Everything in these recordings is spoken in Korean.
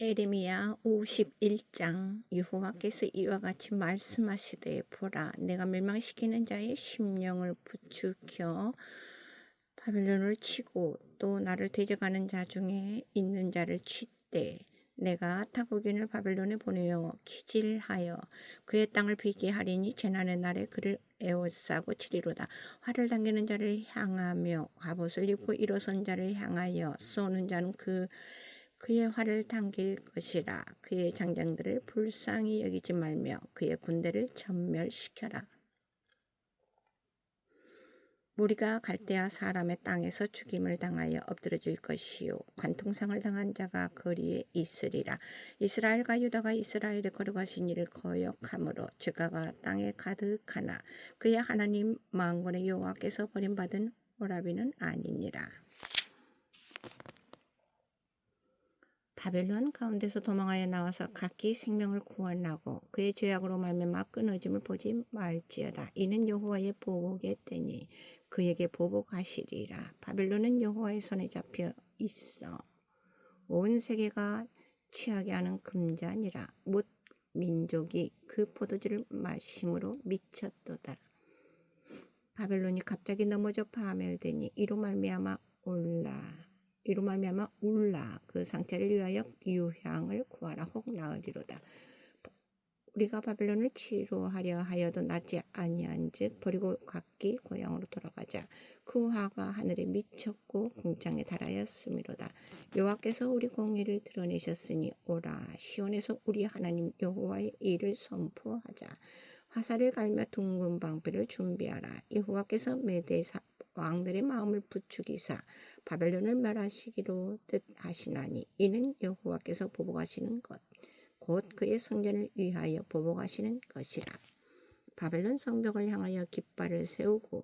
에레미야 51장 여호와께서 이와 같이 말씀하시되 보라 내가 멸망시키는 자의 심령을 부추겨 바벨론을 치고 또 나를 대적하는 자 중에 있는 자를 칠때 내가 타국인을 바벨론에 보내어 기질하여 그의 땅을 비게 하리니 재난의 날에 그를 에워싸고 치리로다. 활을 당기는 자를 향하며 갑옷을 입고 일어선 자를 향하여 쏘는 자는 그 그의 활을 당길 것이라. 그의 장장들을 불쌍히 여기지 말며 그의 군대를 전멸시켜라. 무리가 갈대아 사람의 땅에서 죽임을 당하여 엎드러질 것이요. 관통상을 당한 자가 거리에 있으리라. 이스라엘과 유다가 이스라엘에 걸어가신 일을 거역함으로 죄가가 땅에 가득하나 그의 하나님 만군의 여호와께서 버림받은 오라비는 아니니라 바벨론 가운데서 도망하여 나와서 각기 생명을 구원하고 그의 죄악으로 말미암아 끊어짐을 보지 말지어다. 이는 여호와의 보복의 때니 그에게 보복하시리라. 바벨론은 여호와의 손에 잡혀 있어. 온 세계가 취하게 하는 금잔이라. 못 민족이 그 포도주를 마심으로 미쳤도다. 바벨론이 갑자기 넘어져 파멸되니 이로 말미암아 올라 이로 말미암아 울라 그 상태를 위하여 유향을 구하라 혹 나으리로다. 우리가 바벨론을 치료하려 하여도 낫지 아니한즉 버리고 각기 고향으로 돌아가자. 그 화가 하늘에 미쳤고 공장에 달하였음이로다. 여호와께서 우리 공의를 드러내셨으니 오라 시온에서 우리 하나님 여호와의 일을 선포하자. 화살을 갈며 둥근 방패를 준비하라. 여호와께서 메대사 왕들의 마음을 부추기사 바벨론을 멸하시기로 뜻하시나니 이는 여호와께서 보복하시는 것 곧 그의 성전을 위하여 보복하시는 것이라. 바벨론 성벽을 향하여 깃발을 세우고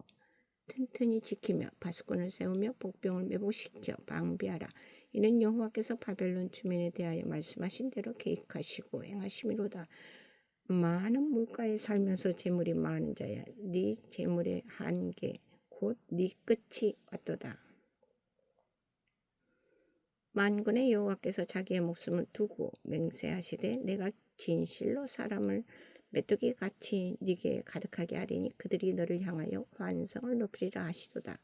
튼튼히 지키며 바스권을 세우며 복병을 매복시켜 방비하라. 이는 여호와께서 바벨론 주민에 대하여 말씀하신 대로 계획하시고 행하심이로다. 많은 물가에 살면서 재물이 많은 자야. 네 재물의 한계 곧 네 끝이 왔도다. 만군의 여호와께서 자기의 목숨을 두고 맹세하시되 내가 진실로 사람을 메뚜기 같이 네게 가득하게 하리니 그들이 너를 향하여 환성을 높이리라 하시도다.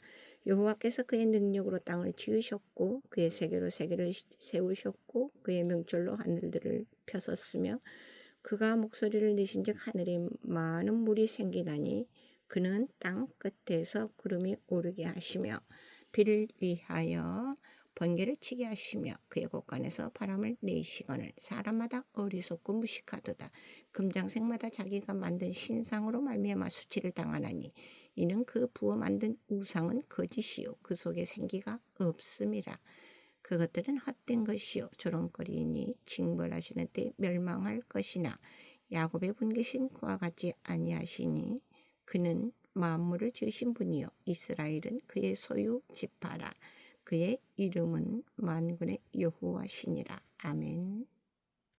여호와께서 그의 능력으로 땅을 지으셨고 그의 세계로 세계를 세우셨고 그의 명철로 하늘들을 펴섰으며 그가 목소리를 내신즉 하늘에 많은 물이 생기나니 그는 땅 끝에서 구름이 오르게 하시며 비를 위하여 번개를 치게 하시며 그의 곳간에서 바람을 내시거늘 사람마다 어리석고 무식하도다. 금장색마다 자기가 만든 신상으로 말미암아 수치를 당하나니 이는 그 부어 만든 우상은 거짓이요. 그 속에 생기가 없음이라. 그것들은 헛된 것이요. 조롱거리니 징벌하시는 때 멸망할 것이나 야곱의 분계신 그와 같지 아니하시니 그는 만물을 지으신 분이요. 이스라엘은 그의 소유 지파라. 그의 이름은 만군의 여호와시니라. 아멘.